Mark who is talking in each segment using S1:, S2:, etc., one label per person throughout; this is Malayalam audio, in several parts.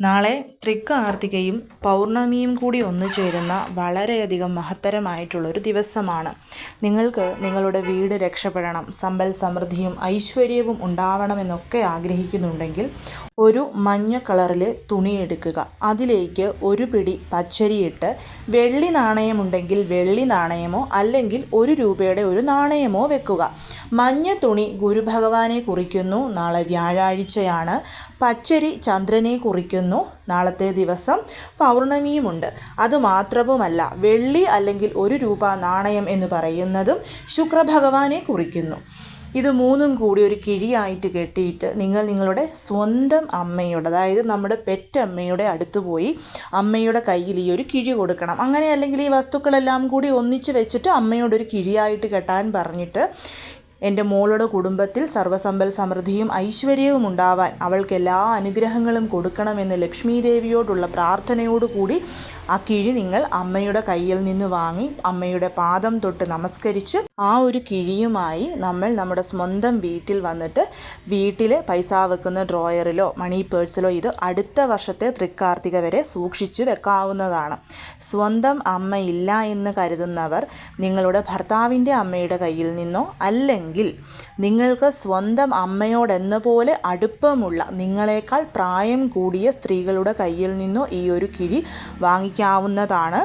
S1: നാളെ തൃക്കാർത്തികയും പൗർണമിയും കൂടി ഒന്നു ചേരുന്ന വളരെയധികം മഹത്തരമായിട്ടുള്ളൊരു ദിവസമാണ്. നിങ്ങൾക്ക് നിങ്ങളുടെ വീട് രക്ഷപ്പെടണം സമ്പൽ സമൃദ്ധിയും ഐശ്വര്യവും ഉണ്ടാവണമെന്നൊക്കെ ആഗ്രഹിക്കുന്നുണ്ടെങ്കിൽ ഒരു മഞ്ഞ കളറിലെ തുണി എടുക്കുക. അതിലേക്ക് ഒരു പിടി പച്ചരിയിട്ട് വെള്ളി നാണയമുണ്ടെങ്കിൽ വെള്ളി നാണയമോ അല്ലെങ്കിൽ ഒരു രൂപയുടെ ഒരു നാണയമോ വെക്കുക. മഞ്ഞ തുണി ഗുരുഭഗവാനെ കുറിക്കുന്നു. നാളെ വ്യാഴാഴ്ചയാണ്. പച്ചരി ചന്ദ്രനെ കുറിക്കുന്നു. നാളത്തെ ദിവസം പൗർണമിയുമുണ്ട്. അതുമാത്രവുമല്ല വെള്ളി അല്ലെങ്കിൽ ഒരു രൂപ നാണയം എന്ന് പറയുന്നതും ശുക്രഭഗവാനെ കുറിക്കുന്നു. ഇത് മൂന്നും കൂടി ഒരു കിഴിയായിട്ട് കെട്ടിയിട്ട് നിങ്ങൾ നിങ്ങളുടെ സ്വന്തം അമ്മയുടെ അതായത് നമ്മുടെ പെറ്റമ്മയുടെ അടുത്ത് പോയി അമ്മയുടെ കയ്യിൽ ഈ ഒരു കിഴി കൊടുക്കണം. അങ്ങനെ അല്ലെങ്കിൽ ഈ വസ്തുക്കളെല്ലാം കൂടി ഒന്നിച്ച് വെച്ചിട്ട് അമ്മയോടൊരു കിഴിയായിട്ട് കെട്ടാൻ പറഞ്ഞിട്ട് എന്റെ മോളുടെ കുടുംബത്തിൽ സർവസമ്പൽ സമൃദ്ധിയും ഐശ്വര്യവും ഉണ്ടാവാൻ അവൾക്ക് എല്ലാ അനുഗ്രഹങ്ങളും കൊടുക്കണമെന്ന് ലക്ഷ്മി ദേവിയോടുള്ള പ്രാർത്ഥനയോടുകൂടി ആ കിഴി നിങ്ങൾ അമ്മയുടെ കയ്യിൽ നിന്ന് വാങ്ങി അമ്മയുടെ പാദം തൊട്ട് നമസ്കരിച്ച് ആ ഒരു കിഴിയുമായി നമ്മൾ നമ്മുടെ സ്വന്തം വീട്ടിൽ വന്നിട്ട് വീട്ടിൽ പൈസ വെക്കുന്ന ഡ്രോയറിലോ മണി പേഴ്സിലോ ഇത് അടുത്ത വർഷത്തെ തൃക്കാർത്തിക വരെ സൂക്ഷിച്ചു വെക്കാവുന്നതാണ്. സ്വന്തം അമ്മയില്ല എന്ന് കരുതുന്നവർ നിങ്ങളുടെ ഭർത്താവിന്റെ അമ്മയുടെ കയ്യിൽ നിന്നോ അല്ലെങ്കിൽ നിങ്ങൾക്ക് സ്വന്തം അമ്മയോടെന്ന പോലെ അടുപ്പമുള്ള നിങ്ങളെക്കാൾ പ്രായം കൂടിയ സ്ത്രീകളുടെ കയ്യിൽ നിന്നോ ഈ ഒരു കിഴി വാങ്ങിക്കാവുന്നതാണ്.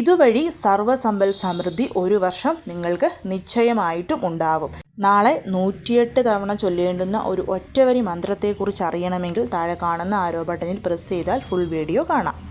S1: ഇതുവഴി സർവസമ്പൽ സമൃദ്ധി ഒരു വർഷം നിങ്ങൾക്ക് നിശ്ചയമായിട്ടും ഉണ്ടാവും. നാളെ നൂറ്റിയെട്ട് തവണ ചൊല്ലേണ്ടുന്ന ഒരു ഒറ്റവരി മന്ത്രത്തെക്കുറിച്ച് അറിയണമെങ്കിൽ താഴെ കാണുന്ന ആരോ ബട്ടണിൽ പ്രസ് ചെയ്താൽ ഫുൾ വീഡിയോ കാണാം.